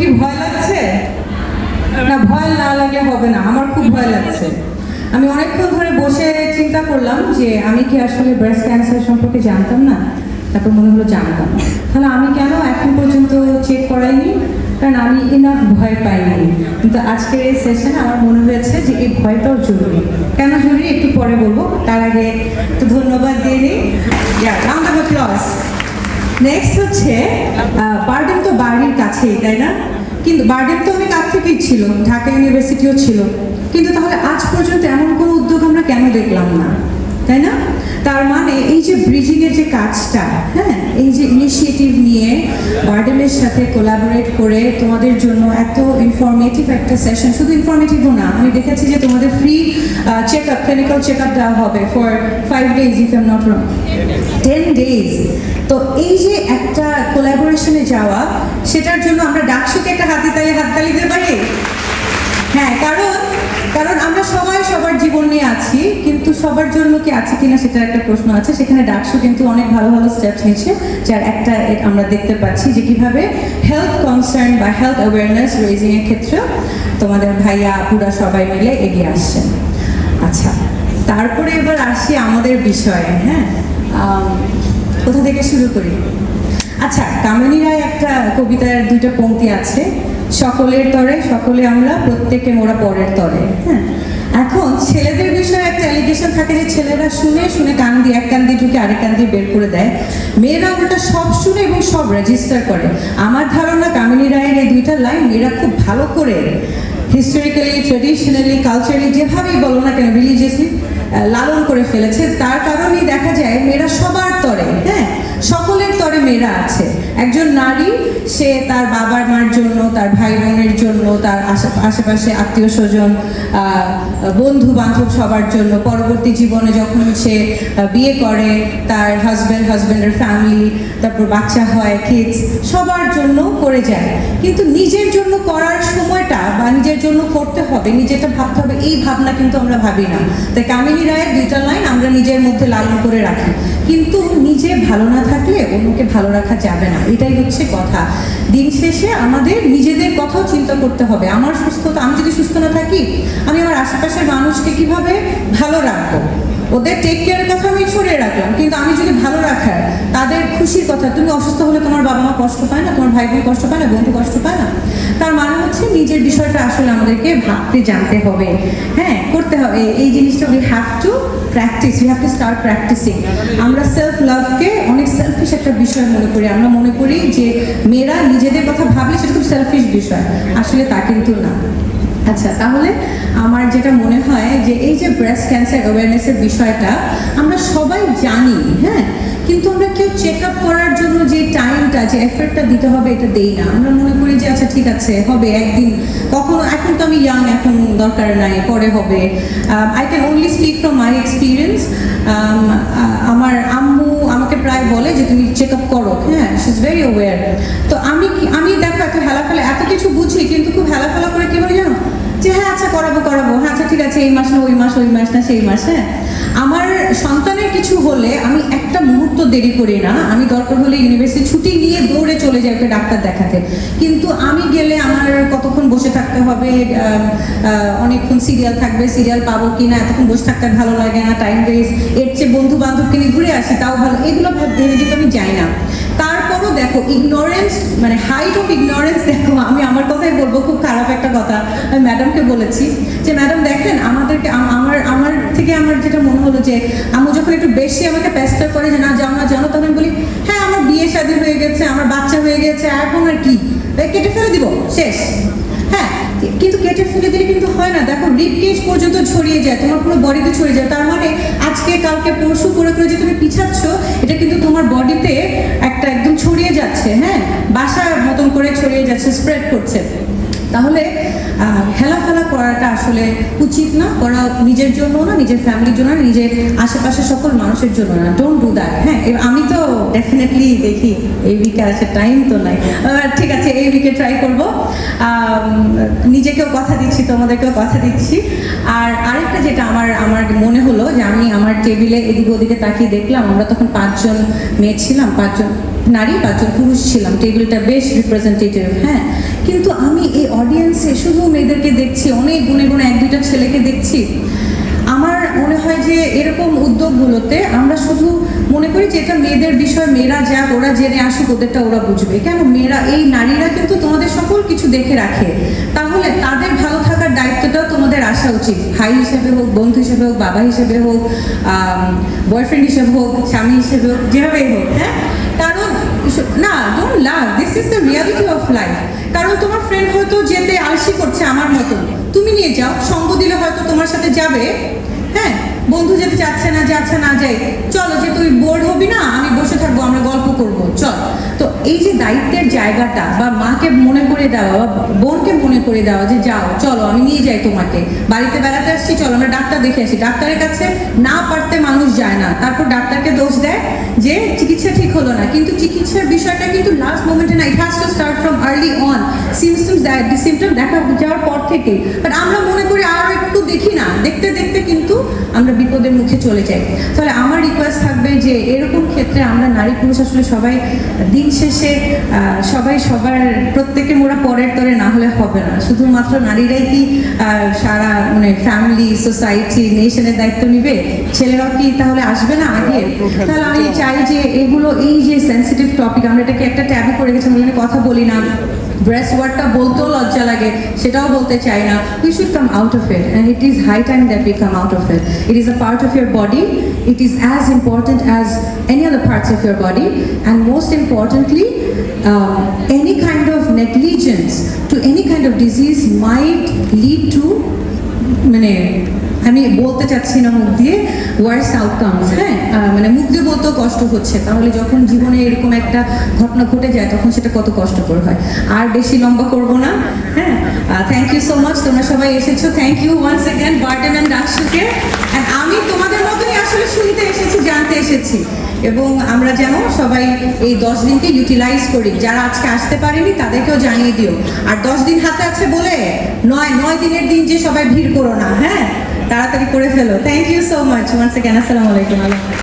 কি ভয় লাগছে? না, ভয় না লাগলে হবে না। আমার খুব ভয় লাগছে। আমি অনেকক্ষণ ধরে বসে চিন্তা করলাম যে আমি কি আসলে ব্রেস্ট ক্যান্সার সম্পর্কে জানতাম না? তারপর মনে হলো জানতাম। তাহলে আমি কেন এখন পর্যন্ত চেক করাইনি? কারণ আমি ইনাফ ভয় পাইনি। কিন্তু আজকের এই সেশনে আমার মনে হয়েছে যে এই ভয়টাও জরুরি। কেন জরুরি? একটু পরে বলব। তার আগে একটু ধন্যবাদ দিয়ে নিই রাউন্ড নেক্সট হচ্ছে বার্ডেন তো বাড়ির কাছেই, তাই না? কিন্তু বার্ডেন তো অনেক আগ থেকেই ছিল, ঢাকা ইউনিভার্সিটিও ছিল। কিন্তু তাহলে আজ পর্যন্ত এমন কোনো উদ্যোগ আমরা কেন দেখলাম না? তাই না? তার মানে এই যে ব্রিজিং এর যে কাজটা হ্যাঁ এই যে ইনিশিয়েটিভ নিয়ে বার্ডেনের সাথে কোলাবোরেট করে তোমাদের জন্য এত ইনফরমেটিভ একটা সেশন শুধু ইনফরমেটিভও না, আমি দেখেছি যে তোমাদের free check up clinical check up দেওয়া হবে for five days if am not wrong ten days তো এই যে একটা কোলাবোরেশনে যাওয়া, সেটার জন্য আমরা ডাকসুকে একটা হাতিতালি হাততালি দিতে পারি? হ্যাঁ কারণ কারণ আমরা সবাই সবার জীবন নিয়ে আছি, কিন্তু সবার জন্য কি আছে কিনা সেটার একটা প্রশ্ন আছে। সেখানে ডাকসু কিন্তু অনেক ভালো ভালো স্টেপস নিচ্ছে যার একটা আমরা দেখতে পাচ্ছি যে কীভাবে হেলথ কনসার্ন বা হেলথ অ্যাওয়ারনেস রেজিং এর ক্ষেত্রে তোমাদের ভাইয়া, আপুরা সবাই মিলে এগিয়ে আসছেন। আচ্ছা তারপরে এবার আসি আমাদের বিষয়ে হ্যাঁ? কোথা থেকে শুরু করি? আচ্ছা কামিনী রায় একটা কবিতার দুইটা পংক্তি আছে। সকলের তরে, সকলে আমরা, প্রত্যেকে মোরা পরের তরে। হ্যাঁ? এখন ছেলেদের বিষয়ে একটা অ্যালিগেশন থাকে যে ছেলেরা শুনে শুনে কান দিয়ে, এক কান দিয়ে ঢুকে আরেক কান দিয়ে বের করে দেয়। মেয়েরা ওটা সব শুনে এবং সব রেজিস্টার করে। আমার ধারণা কামিনী রায়ের এই দুইটা লাইন মেয়েরা খুব ভালো করে হিস্টোরিক্যালি ট্রেডিশনালি কালচারালি যেভাবেই বলো না কেন রিলিজিয়াসলি লালন করে ফেলেছে। তার কারণেই দেখা যায়, মেয়েরা সবার তরে হ্যাঁ? সকলের তরে মেয়েরা আছে। একজন নারী, সে তার বাবার মার জন্য, তার ভাই বোনের জন্য, তার আশে- আশেপাশে আত্মীয় স্বজন বন্ধু বান্ধব সবার জন্য, পরবর্তী জীবনে যখন সে বিয়ে করে, তার হাজব্যান্ড হাজব্যান্ডের ফ্যামিলি তারপর বাচ্চা হয় কিডস সবার জন্য করে যায়। কিন্তু নিজের জন্য করার সময়টা বা নিজের জন্য করতে হবে, নিজেরটা ভাবতে হবে, এই ভাবনা কিন্তু আমরা ভাবি না। তাই কামিনী রায়ের দুইটা লাইন আমরা নিজের মধ্যে লালন করে রাখি। কিন্তু নিজে ভালো না থাকলে অন্যকে ভালো রাখা যাবে না। এটাই হচ্ছে কথা। দিন শেষে আমাদের নিজেদের কথাও চিন্তা করতে হবে। আমার সুস্থতা, আমি যদি সুস্থ না থাকি, আমি আমার আশেপাশের মানুষকে কীভাবে ভালো রাখব? ওদের টেক কেয়ারের কথা আমি ছড়িয়ে রাখলাম, কিন্তু আমি যদি ভালো রাখার, তাদের খুশির কথা, তুমি অসুস্থ হলে তোমার বাবা মা কষ্ট পায় না, তোমার ভাই বোন কষ্ট পায় না, বন্ধু কষ্ট পায় না, তার মানে হচ্ছে নিজের বিষয়টা আসলে আমাদেরকে ভাবতে, জানতে হবে। হ্যাঁ করতে হবে। এই জিনিসটা we have to practice we have to start practicing আমরা সেলফ লাভকে অনেক সেলফিশ একটা বিষয় মনে করি। আমরা মনে করি যে মেয়েরা নিজেদের কথা ভাবলে সেটা খুব সেলফিশ বিষয়। আসলে তা কিন্তু না। আচ্ছা তাহলে আমার যেটা মনে হয় যে এই যে ব্রেস্ট ক্যান্সার অ্যাওয়ারনেসের বিষয়টা আমরা সবাই জানি হ্যাঁ? কিন্তু আমরা কেউ চেক আপ করার জন্য যে টাইমটা যে এফর্টটা দিতে হবে এটা দেই না। আমরা মনে করি যে আচ্ছা ঠিক আছে, হবে একদিন। কখনো, এখন তো আমি ইয়াং এখন দরকার নাই, পরে হবে। I can only speak from my experience আমার আম্মু আমাকে প্রায় বলে যে, তুমি চেক আপ করো। হ্যাঁ শি ইজ ভেরি অ্যাওয়ার তো আমি আমি দেখো, এত হেলাফেলা, এত কিছু বুঝি, কিন্তু খুব হেলাফেলা করে কি বলি জানো? যে হ্যাঁ আচ্ছা করাবো করাবো। হ্যাঁ আচ্ছা ঠিক আছে, এই মাস না, ওই মাস ওই মাস না, সেই মাস। হ্যাঁ? আমার সন্তানের কিছু হলে আমি একটা মুহূর্ত দেরি করি না। আমি দরকার হলে ইউনিভার্সিটি ছুটি নিয়ে দৌড়ে চলে যাই একটা ডাক্তার দেখাতে। কিন্তু আমি গেলে আমার কতক্ষণ বসে থাকতে হবে? অনেকক্ষণ সিরিয়াল থাকবে সিরিয়াল পাবো কি না এতক্ষণ বসে থাকতে ভালো লাগে না টাইম ওয়েস্ট এর চেয়ে বন্ধু বান্ধবকে নিয়ে ঘুরে আসি, তাও ভালো। এগুলো ভাব- কিন্তু আমি যাই না। দেখো ইগনোরেন্স মানে হাইট অফ ইগনোরেন্স দেখো, আমি আমার কথাই বলব, খুব খারাপ একটা কথা। আমি ম্যাডামকে বলেছি যে ম্যাডাম দেখেন, আমাদেরকে আমার আমার থেকে আমার যেটা মনে হলো যে আমি যখন একটু বেশি আমাকে প্যাস্টার করে যে, না যে না জানো তখন বলি হ্যাঁ আমার বিয়ে শাদী হয়ে গেছে, আমার বাচ্চা হয়ে গেছে, এখন আর কি? কেটে ফেলে দিব, শেষ। হ্যাঁ কিন্তু কেটে ফেলে দিলে কিন্তু হয় না। দেখো রিপকেজ পর্যন্ত ছড়িয়ে যায়, তোমার পুরো বডিতে ছড়িয়ে যায়। তার মানে আজকে, কালকে, পরশু করে করে যে তুমি পিছাচ্ছ, এটা কিন্তু তোমার বডিতে একটা একদম ছড়িয়ে যাচ্ছে হ্যাঁ? বাসার মতন করে ছড়িয়ে যাচ্ছে স্প্রেড করছে। তাহলে আহ, হেলাফেলা করাটা আসলে উচিত না। করা নিজের জন্য না নিজের ফ্যামিলির জন্য না নিজের আশেপাশে সকল মানুষের জন্য না। ডোন্ট ডু দ্যাট হ্যাঁ? আমি তো ডেফিনেটলি দেখি এই উইকে আছে টাইম তো নাই। ঠিক আছে এই উইকে ট্রাই করব। নিজেকেও কথা দিচ্ছি তোমাদেরকেও কথা দিচ্ছি। আর আরেকটা যেটা আমার আমার মনে টেবিলে এদিকে ওদিকে তাকিয়ে দেখলাম, আমরা তখন পাঁচজন মেয়ে ছিলাম, পাঁচজন নারী, পাঁচজন পুরুষ ছিলাম। টেবিলটা বেশ রিপ্রেজেন্টেটিভ হ্যাঁ। কিন্তু আমি এই অডিয়েন্সে শুধু মেয়েদেরকে দেখছি, অনেক গুণে গুণে এক দুইটা ছেলেকে দেখছি। আমার মনে হয় যে এরকম উদ্যোগগুলোতে আমরা শুধু মনে করি যে এটা মেয়েদের বিষয়, মেয়েরা যাক, ওরা জেনে আসুক, ওদেরটা ওরা বুঝবে। কেন? মেয়েরা, এই নারীরা কিন্তু তোমাদের সকল কিছু দেখে রাখে। তাহলে তাদের ভালো আসা উচিত। ভাই হিসেবে হোক, বন্ধু হিসেবে হোক, বাবা হিসেবে হোক বয়ফ্রেন্ড হিসেবে হোক, স্বামী হিসেবে হোক, যেভাবেই হোক হ্যাঁ? কারণ না don't love this is the reality of life কারণ তোমার ফ্রেন্ড হয়তো যেতে আলসি করছে আমার মতো। তুমি নিয়ে যাও, সঙ্গ দিলে হয়তো তোমার সাথে যাবে হ্যাঁ? বন্ধু যেতে চাচ্ছে না, যাচ্ছে না, যাই। চলো যে তুই বোর্ড হবি না, আমি বসে থাকব, আমরা গল্প করব, চল। তো এই যে দায়িত্বের জায়গাটা, বা মাকে মনে করে দেওয়া, বা বোনকে মনে করে দেওয়া যে যাও, চলো, আমি নিয়ে যাই তোমাকে। বাড়িতে বেড়াতে আসছি, চলো, আমরা ডাক্তার দেখে আসি। ডাক্তারের কাছে না পারতে মানুষ যায় না। তারপর ডাক্তারকে দোষ দেয় যে চিকিৎসা ঠিক হলো না। কিন্তু চিকিৎসার বিষয়টা কিন্তু লাস্ট মোমেন্টে না it has to start from early on symptoms symptom দেখা যাওয়ার পর থেকে বাট আমরা মনে করি আর একটু দেখি না। দেখতে দেখতে কিন্তু আমরা বিপদের মুখে চলে যাই। তাহলে আমার রিকোয়েস্ট থাকবে যে এরকম ক্ষেত্রে আমরা নারী পুরুষ আসলে সবাই দিন শেষে আহ, সবাই সবার প্রত্যেকে মোরা পরের তরে না হলে হবে না। শুধুমাত্র নারীরাই কি সারা মানে ফ্যামিলি সোসাইটি নেশনের দায়িত্ব নিবে? ছেলেরাও কি তাহলে আসবে না আগে? তাহলে আমি চাই যে এগুলো এই যে সেন্সিটিভ টপিক আমরা এটাকে একটা ট্যাবু করে গেছি আমরা কথা বলি না। ব্রেস্ট ওয়ার্ডটা বলতেও লজ্জা লাগে সেটাও বলতে চাই না। We should come out of it and it is high time that we come out of it it is a part of your body it is as important as any other parts of your body and most importantly any kind of negligence to any kind of disease might lead to মানে আমি বলতে চাচ্ছি না মুখ দিয়ে ওয়ার্স outcomes হ্যাঁ? মানে মুখ দিয়ে বলতেও কষ্ট হচ্ছে। তাহলে যখন জীবনে এরকম একটা ঘটনা ঘটে যায়, তখন সেটা কত কষ্টকর হয়। আর বেশি লম্বা করব না হ্যাঁ? থ্যাংক ইউ সো মাচ তোমরা সবাই এসেছ। থ্যাংক ইউ ওয়ান্স এগেন বার্ডেন অ্যান্ড ডাকসুকে আমি তোমাদের আসলে শুনতে এসেছি, জানতে এসেছি। এবং আমরা যেন সবাই এই দশ দিনকে ইউটিলাইজ করি। যারা আজকে আসতে পারেনি, তাদেরকেও জানিয়ে দিও। আর দশ দিন হাতে আছে বলে নয় নয় দিনের দিন যে সবাই ভিড় করো না হ্যাঁ? তাড়াতাড়ি করে ফেলো। Thank you so much once again আসসালামু আলাইকুম।